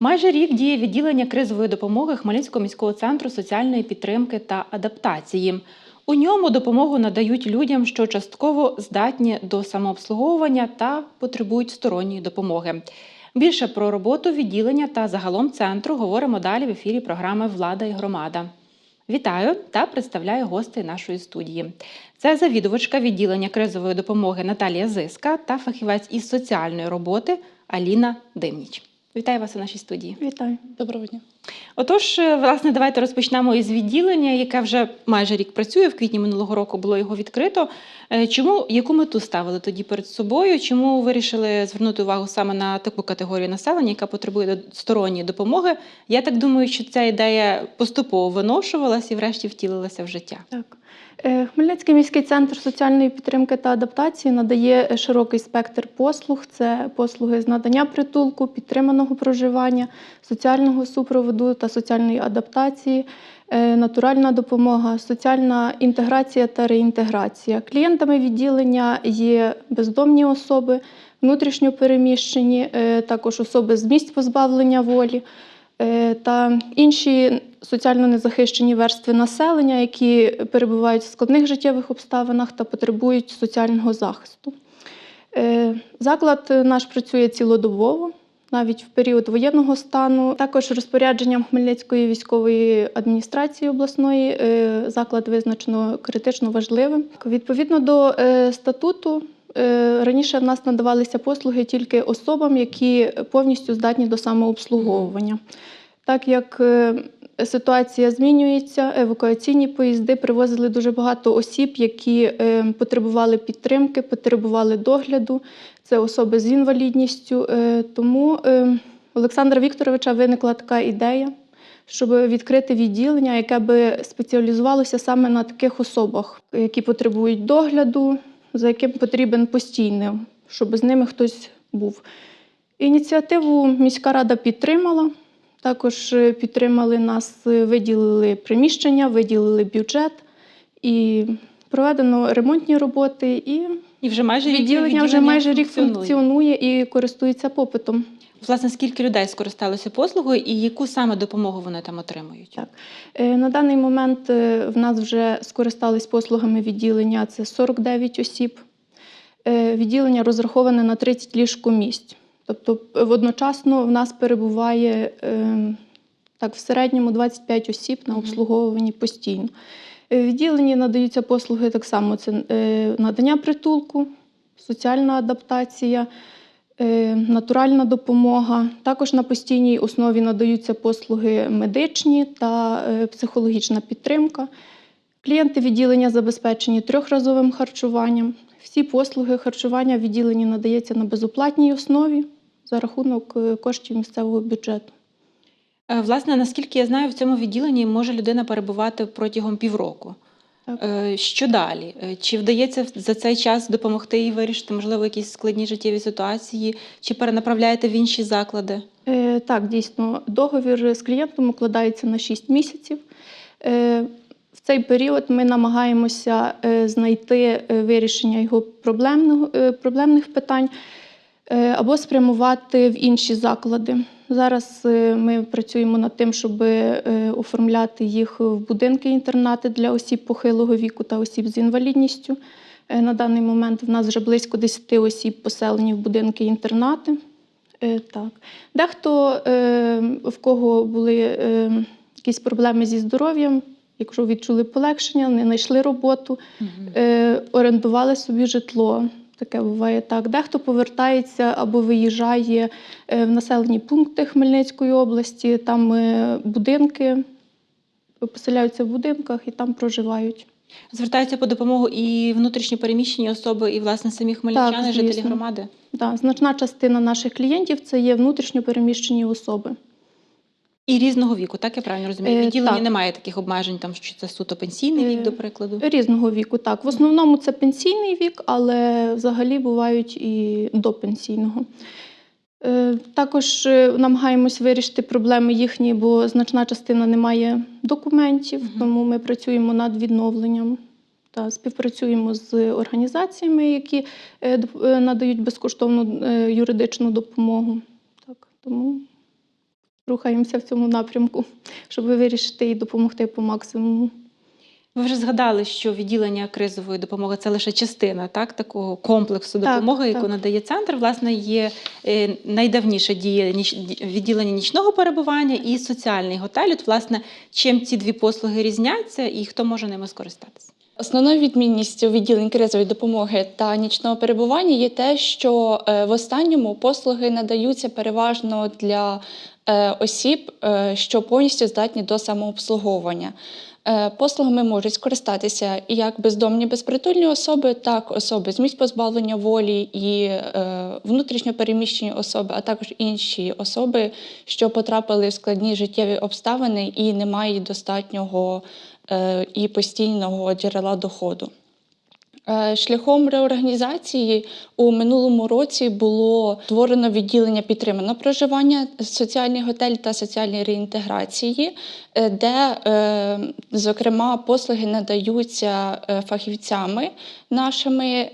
Майже рік діє відділення кризової допомоги Хмельницького міського центру соціальної підтримки та адаптації. У ньому допомогу надають людям, що частково здатні до самообслуговування та потребують сторонньої допомоги. Більше про роботу відділення та загалом центру говоримо далі в ефірі програми Влада і громада. Вітаю та представляю гостей нашої студії. Це завідувачка відділення кризової допомоги Наталія Зиска та фахівець із соціальної роботи Аліна Димніч. Вітаю вас у нашій студії. Вітаю. Доброго дня. Отож, е, власне, давайте розпочнемо із відділення, яке вже майже рік працює. В квітні минулого року було його відкрито. Е, Чому яку мету ставили тоді перед собою? Чому вирішили звернути увагу саме на таку категорію населення, яка потребує сторонньої допомоги? Я так думаю, що ця ідея поступово виношувалась і, врешті, втілилася в життя. Так. Е, Хмельницький міський центр соціальної підтримки та адаптації надає широкий спектр послуг: це послуги з надання притулку, підтриманого проживання, соціального супроводу та соціальної адаптації, е, натуральна допомога, соціальна інтеграція та реінтеграція. Клієнтами відділення є бездомні особи, внутрішньо переміщені, е, також особи з місць позбавлення волі. Е, Та інші соціально незахищені верстви населення, які перебувають в складних життєвих обставинах та потребують соціального захисту. Е, Заклад наш працює цілодобово, навіть в період воєнного стану. Також розпорядженням Хмельницької військової адміністрації обласної е, заклад визначено критично важливим. Відповідно до статуту. Е, Раніше в нас надавалися послуги тільки особам, які повністю здатні до самообслуговування. Так як е, ситуація змінюється, евакуаційні поїзди привозили дуже багато осіб, які е, потребували підтримки, потребували догляду. Це особи з інвалідністю. Тому Олександра Вікторовича виникла така ідея, щоб відкрити відділення, яке би спеціалізувалося саме на таких особах, які потребують догляду, за яким потрібен постійний, щоб з ними хтось був. Ініціативу міська рада підтримала. Також е, підтримали нас, е, виділили приміщення, виділили бюджет і проведено ремонтні роботи. І І вже майже відділення вже майже рік функціонує і користується попитом. Власне, скільки людей скористалися послугою і яку саме допомогу вони там отримують? Так. Е, На даний момент е, в нас вже скористались послугами відділення це 49 осіб. Е, Відділення розраховане на 30 ліжкомісць. Тобто е, водночасно в нас перебуває е, так, в середньому 25 осіб на обслуговуванні постійно. Відділенні надаються послуги так само: це надання притулку, соціальна адаптація, натуральна допомога. Також на постійній основі надаються послуги медичні та е, психологічна підтримка. Клієнти відділення забезпечені трьохразовим харчуванням. Всі послуги харчування в відділенні надається на безоплатній основі за рахунок е, коштів місцевого бюджету. Е, Власне, наскільки я знаю, в цьому відділенні може людина перебувати протягом півроку. Так. Е, Що далі? Е, Чи вдається за цей час допомогти їй вирішити, можливо, якісь складні життєві ситуації, чи перенаправляєте в інші заклади? Е, Так, дійсно, договір з клієнтом укладається на 6 місяців. В цей період ми намагаємося знайти вирішення його проблемних питань або спрямувати в інші заклади. Зараз е, ми працюємо над тим, щоб е, оформляти їх в будинки-інтернати для осіб похилого віку та осіб з інвалідністю. Е, На даний момент в нас вже близько 10 осіб поселені в будинки-інтернати. Е, Так. Дехто, е, в кого були е, якісь проблеми зі здоров'ям, якщо відчули полегшення, не знайшли роботу, е, орендували собі житло. Таке буває так. Дехто повертається або виїжджає е, в населені пункти Хмельницької області, там е, будинки, поселяються в будинках і там проживають. Звертаються по допомогу і внутрішньо переміщені особи, і власне самі хмельничани, Так, жителі громади. Да, значна частина наших клієнтів це є внутрішньо переміщені особи. І різного віку, так я правильно розумію? Е, В відділенні так. немає таких обмежень, там що це суто пенсійний вік, Е, до прикладу. Різного віку, так. В основному це пенсійний вік, але взагалі бувають і до пенсійного. Е, Також намагаємось вирішити проблеми їхні, бо значна частина не має документів, Мгм. тому ми працюємо над відновленням та співпрацюємо з організаціями, які надають безкоштовну юридичну допомогу. Так, тому рухаємося в цьому напрямку, щоб вирішити і допомогти по максимуму. Ви вже згадали, що відділення кризової допомоги це лише частина так, такого комплексу Так, допомоги, яку так. надає центр. Власне, є е, найдавніше діє відділення нічного перебування і соціальний готель. От, власне, чим ці дві послуги різняться і хто може ними скористатися? Основною відмінністю відділень кризової допомоги та нічного перебування є те, що е, в останньому послуги надаються переважно для осіб, е, що повністю здатні до самообслуговування. Е, Послугами можуть скористатися як бездомні безпритульні особи, так особи з місць позбавлення волі і е, внутрішньо переміщені особи, а також інші особи, що потрапили в складні життєві обставини і не мають достатнього е, і постійного джерела доходу. Е, Шляхом реорганізації у минулому році було створено відділення підтриманого проживання, соціальний готель та соціальної реінтеграції, е, де, е, зокрема, послуги надаються фахівцями нашими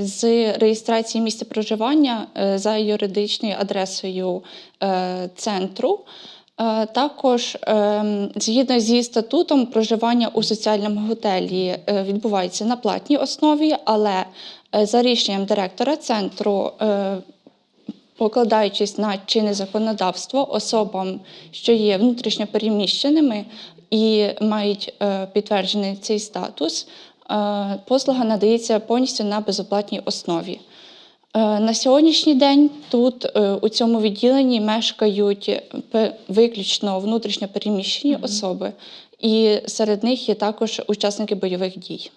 з реєстрації місця проживання за юридичною адресою центру. Е, Також ем, згідно зі статутом проживання у соціальному готелі е, відбувається на платній основі, але е, за рішенням директора центру, покладаючись на чинне законодавство, особам, що є внутрішньо переміщеними і мають підтверджений цей статус, послуга надається повністю на безоплатній основі. Е, На сьогоднішній день тут е, у цьому відділенні мешкають е, виключно внутрішньо переміщені особи, і серед них є також учасники бойових дій.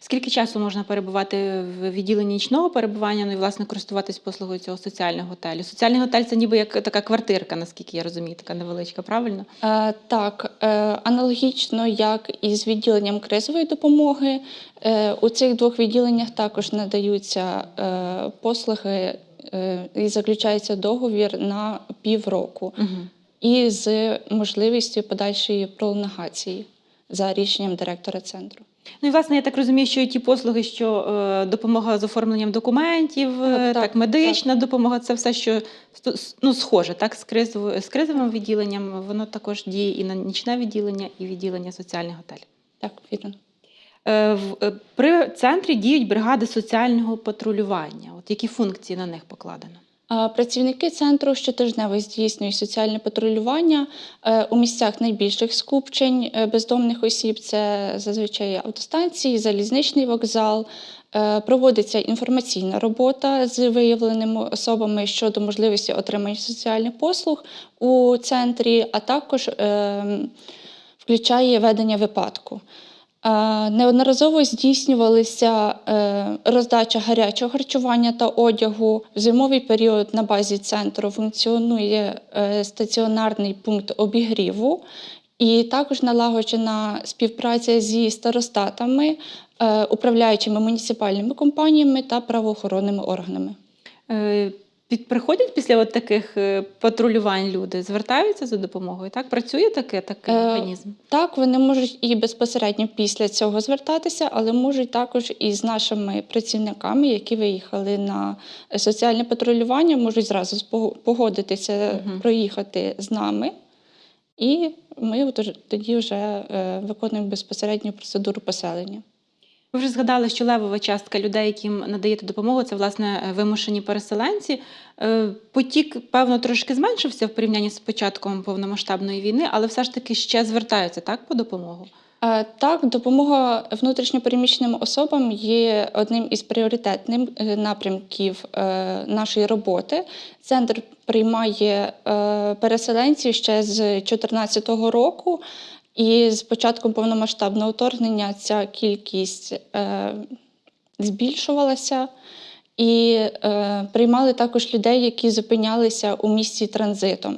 Скільки часу можна перебувати в відділенні нічного перебування, ну і власне користуватись послугою цього соціального готелю? Соціальний готель це ніби як така квартирка, наскільки я розумію, така невеличка, правильно? Е, Так, е, аналогічно як і з відділенням кризової допомоги, е, у цих двох відділеннях також надаються е, послуги е, і заключається договір на півроку. Угу. і з можливістю подальшої пролонгації за рішенням директора центру. Ну і власне я так розумію, що і ті послуги, що е, допомога з оформленням документів, е, Так, так, так, медична допомога, це все, що ну, схоже, так, з кризовою з кризовим відділенням, воно також діє і на нічне відділення, і відділення соціальних готелів. Так, вірно. Е, в- е, При центрі діють бригади соціального патрулювання. От які функції на них покладено? Працівники центру щотижнево здійснюють соціальне патрулювання е, у місцях найбільших скупчень е, бездомних осіб. Це зазвичай автостанції, залізничний вокзал. Е, Проводиться інформаційна робота з виявленими особами щодо можливості отримання соціальних послуг у центрі, а також ем, включає ведення випадку. Е, Неодноразово здійснювалися е, роздача гарячого харчування та одягу. В зимовий період на базі центру функціонує е, стаціонарний пункт обігріву, і також налагоджена співпраця зі старостатами, управляючими муніципальними компаніями та правоохоронними органами. Під, приходять після от таких е, патрулювань люди, звертаються за допомогою. Так працює таке, такий Е, механізм. Так, вони можуть і безпосередньо після цього звертатися, але можуть також і з нашими працівниками, які виїхали на соціальне патрулювання, можуть зразу погодитися, Мгм. проїхати з нами. І ми тоді вже е, виконуємо безпосередню процедуру поселення. Ви вже згадали, що левова частка людей, яким надаєте допомогу, це власне е, вимушені переселенці. Е, Потік, певно, трошки зменшився в порівнянні з початком повномасштабної війни, але все ж таки ще звертаються так по допомогу. Е, Так, допомога внутрішньопереміщеним особам є одним із пріоритетних напрямків нашої роботи. Центр приймає переселенців ще з 2014 року, і з початком повномасштабного вторгнення ця кількість е, збільшувалася. І е, приймали також людей, які зупинялися у місці транзитом.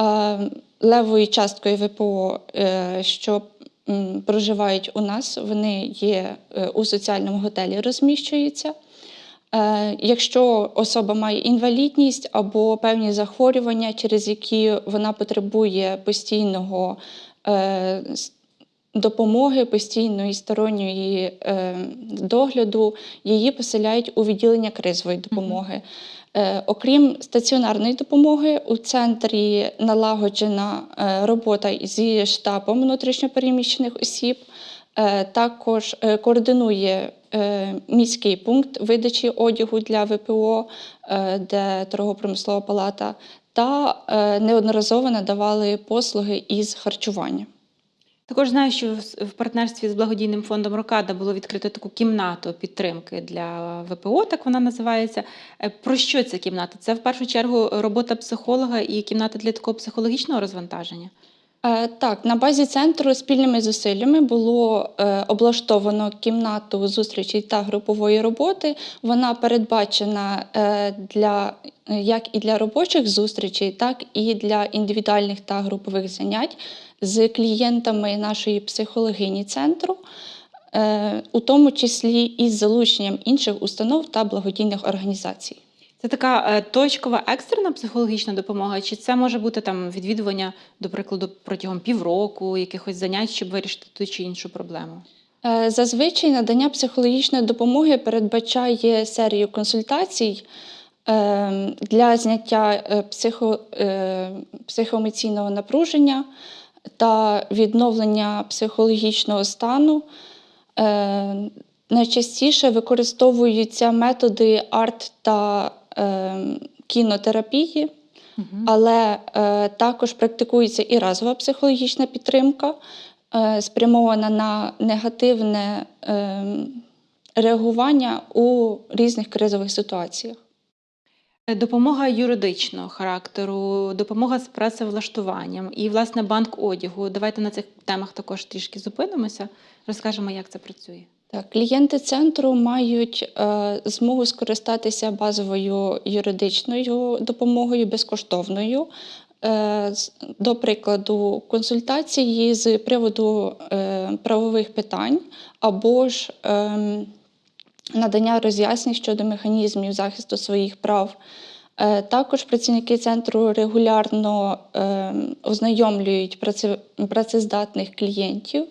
Е, левою часткою ВПО, е, що м, проживають у нас, вони є е, у соціальному готелі, розміщуються. Е, Якщо особа має інвалідність або певні захворювання, через які вона потребує постійного допомоги постійної сторонньої е, догляду її поселяють у відділення кризової допомоги. Е, Окрім стаціонарної допомоги, у центрі налагоджена е, робота зі штабом внутрішньопереміщених осіб. Е, Також е, координує е, міський пункт видачі одягу для ВПО, е, де торгово-промислова палата, та е, неодноразово надавали послуги із харчування. Також знаю, що в партнерстві з благодійним фондом Рокада було відкрито таку кімнату підтримки для ВПО, так вона називається. Е, Про що ця кімната? Це в першу чергу робота психолога і кімната для такого психологічного розвантаження. Е, Так, на базі центру спільними зусиллями було е, облаштовано кімнату зустрічей та групової роботи. Вона передбачена е, для як і для робочих зустрічей, так і для індивідуальних та групових занять з клієнтами нашої психологині центру, у тому числі із залученням інших установ та благодійних організацій. Це така е, точкова екстрена психологічна допомога, чи це може бути там відвідування, до прикладу, протягом півроку, якихось занять, щоб вирішити ту чи іншу проблему? Е, Зазвичай надання психологічної допомоги передбачає серію консультацій е, для зняття психо, психоемоційного напруження та відновлення психологічного стану. Найчастіше використовуються методи арт та кінотерапії. Але е, також практикується і разова психологічна підтримка, е, спрямована на негативне е, реагування у різних кризових ситуаціях. Е, Допомога юридичного характеру, допомога з працевлаштуванням і, власне, банк одягу. Давайте на цих темах також трішки зупинимося, розкажемо, як це працює. Так, клієнти центру мають е, змогу скористатися базовою юридичною допомогою безкоштовною. Е, до прикладу, консультації з приводу е, правових питань або ж ем, надання роз'яснень щодо механізмів захисту своїх прав. Е, Також працівники центру регулярно ем, ознайомлюють праце- працездатних клієнтів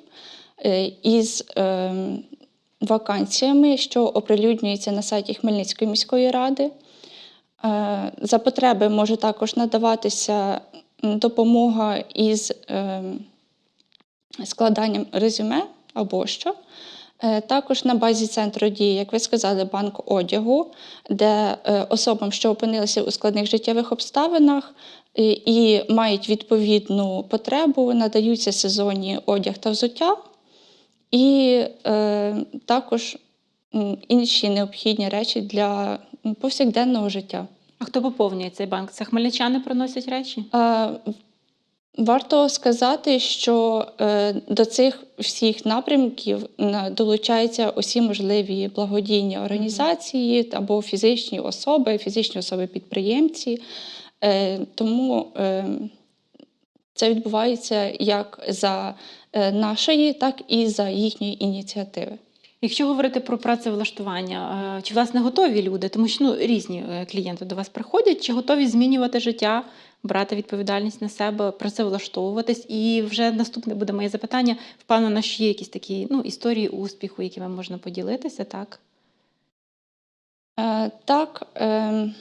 е, із ем, вакансіями, що оприлюднюються на сайті Хмельницької міської ради. Е, За потреби може також надаватися допомога із ем, складанням резюме або що. Е, Також на базі центру діє, як ви сказали, банк одягу, де е, особам, що опинилися у складних життєвих обставинах і мають відповідну потребу, надаються сезонні одяг та взуття, і е, також інші необхідні речі для повсякденного життя. А хто поповнює цей банк? Це хмельничани приносять речі? Е, Варто сказати, що е, до цих всіх напрямків долучаються усі можливі благодійні організації або фізичні особи, фізичні особи-підприємці. Е, Тому е, це відбувається як за нашої, так і за їхньої ініціативи. Якщо говорити про працевлаштування, е, чи власне готові люди, тому що ну, різні е, клієнти до вас приходять, чи готові змінювати життя, брати відповідальність на себе, працевлаштовуватись? І вже наступне буде моє запитання. Впевнена, що є якісь такі ну, історії успіху, якими можна поділитися, так? Е, Так, е,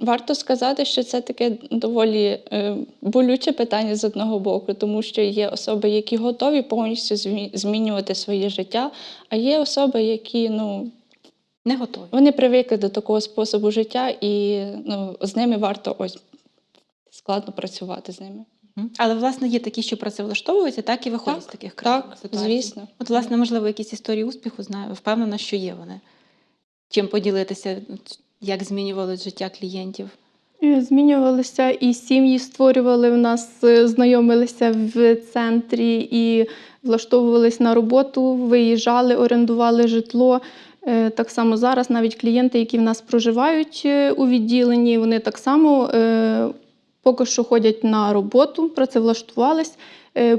варто сказати, що це таке доволі е, болюче питання з одного боку, тому що є особи, які готові повністю змінювати своє життя, а є особи, які ну, Не готові. вони привикли до такого способу життя, і ну, з ними варто ось складно працювати з ними. Але власне є такі, що працевлаштовуються, так і виходять з таких кризових Так, ситуацій. звісно. От, власне, можливо, якісь історії успіху знаю. Впевнена, що є вони. Чим поділитися, як змінювали життя клієнтів? Е, Змінювалися і сім'ї створювали в нас, е, знайомилися в центрі і влаштовувались на роботу, виїжджали, орендували житло. Е, Так само зараз навіть клієнти, які в нас проживають у відділенні, вони так само поки що ходять на роботу, працевлаштувались.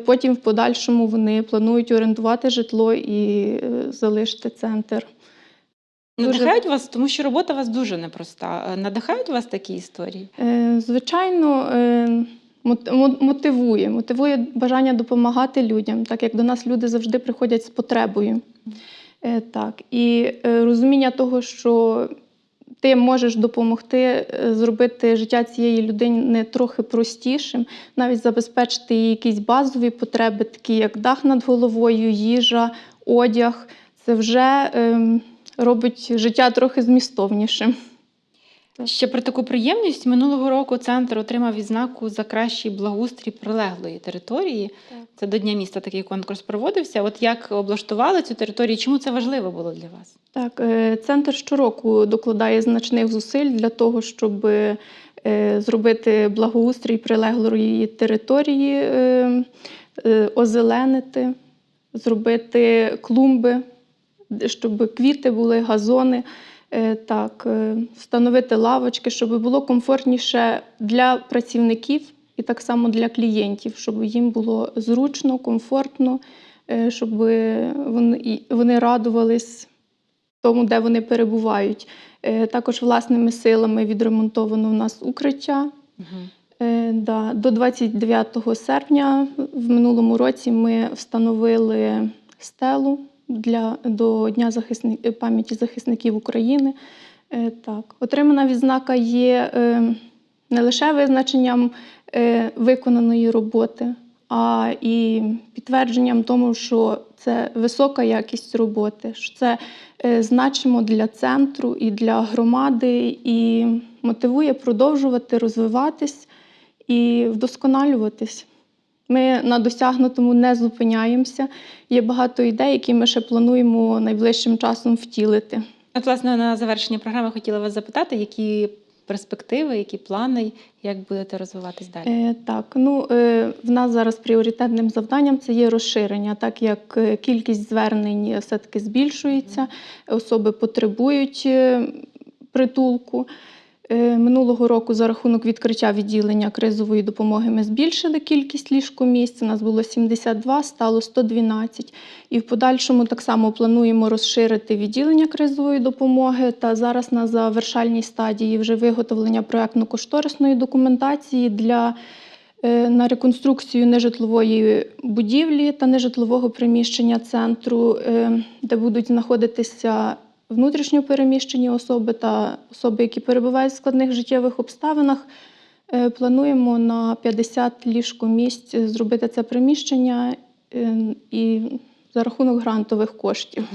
Потім в подальшому вони планують орендувати житло і залишити центр. Дуже- Надихають вас, тому що робота у вас дуже непроста. Е, Надихають вас такі історії? Е, Звичайно, е, мотивує, мотивує бажання допомагати людям, так як до нас люди завжди приходять з потребою. Е, Так, і е, розуміння того, що ти можеш допомогти зробити життя цієї людини трохи простішим, навіть забезпечити їй якісь базові потреби, такі як дах над головою, їжа, одяг. Це вже ем, робить життя трохи змістовнішим. Ще про таку приємність минулого року центр отримав відзнаку за кращий благоустрій прилеглої території. Так. Це до Дня міста такий конкурс проводився. От як облаштували цю територію? Чому це важливо було для вас? Так, е, центр щороку докладає значних зусиль для того, щоб е, зробити благоустрій прилеглої території, е, озеленити, зробити клумби, щоб квіти були, газони. Е, Так, е, встановити лавочки, щоб було комфортніше для працівників і так само для клієнтів, щоб їм було зручно, комфортно, е, щоб вони, радувались тому, де вони перебувають. Також власними силами відремонтовано в нас укриття. Е, Да, до 29 серпня в минулому році ми встановили стелу для, до Дня захисни, е, пам'яті захисників України. Е, Так. Отримана відзнака є е, не лише визначенням е, виконаної роботи, а і підтвердженням тому, що це висока якість роботи, що це е, значимо для центру і для громади, і мотивує продовжувати розвиватись і вдосконалюватись. Ми на досягнутому не зупиняємося. Є багато ідей, які ми ще плануємо найближчим часом втілити. От, власне, на завершення програми хотіла вас запитати, які перспективи, які плани, як будете розвиватись далі? Е, так, ну е, в нас зараз пріоритетним завданням це є розширення, так як е, кількість звернень все-таки збільшується, особи потребують е, притулку. Е, Минулого року за рахунок відкриття відділення кризової допомоги ми збільшили кількість ліжкомісць. У нас було 72, стало 112. І в подальшому так само плануємо розширити відділення кризової допомоги. Та зараз на завершальній стадії вже виготовлення проектно-кошторисної документації для е, на реконструкцію нежитлової будівлі та нежитлового приміщення центру, е, де будуть знаходитися внутрішньо переміщені особи та особи, які перебувають в складних життєвих обставинах. Е, Плануємо на 50 ліжкомісць зробити це приміщення е, і за рахунок грантових коштів.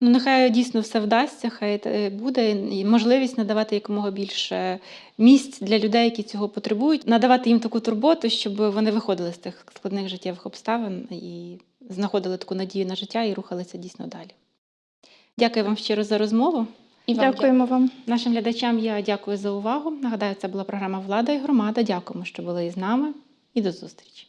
Ну, нехай дійсно все вдасться, хай буде можливість надавати якомога більше місць для людей, які цього потребують, надавати їм таку турботу, щоб вони виходили з тих складних життєвих обставин і знаходили таку надію на життя і рухалися дійсно далі. Дякую вам щиро за розмову. І вам Дякуємо вам. Нашим глядачам я дякую за увагу. Нагадаю, це була програма Влада і громада. Дякуємо, що були із нами, і до зустрічі.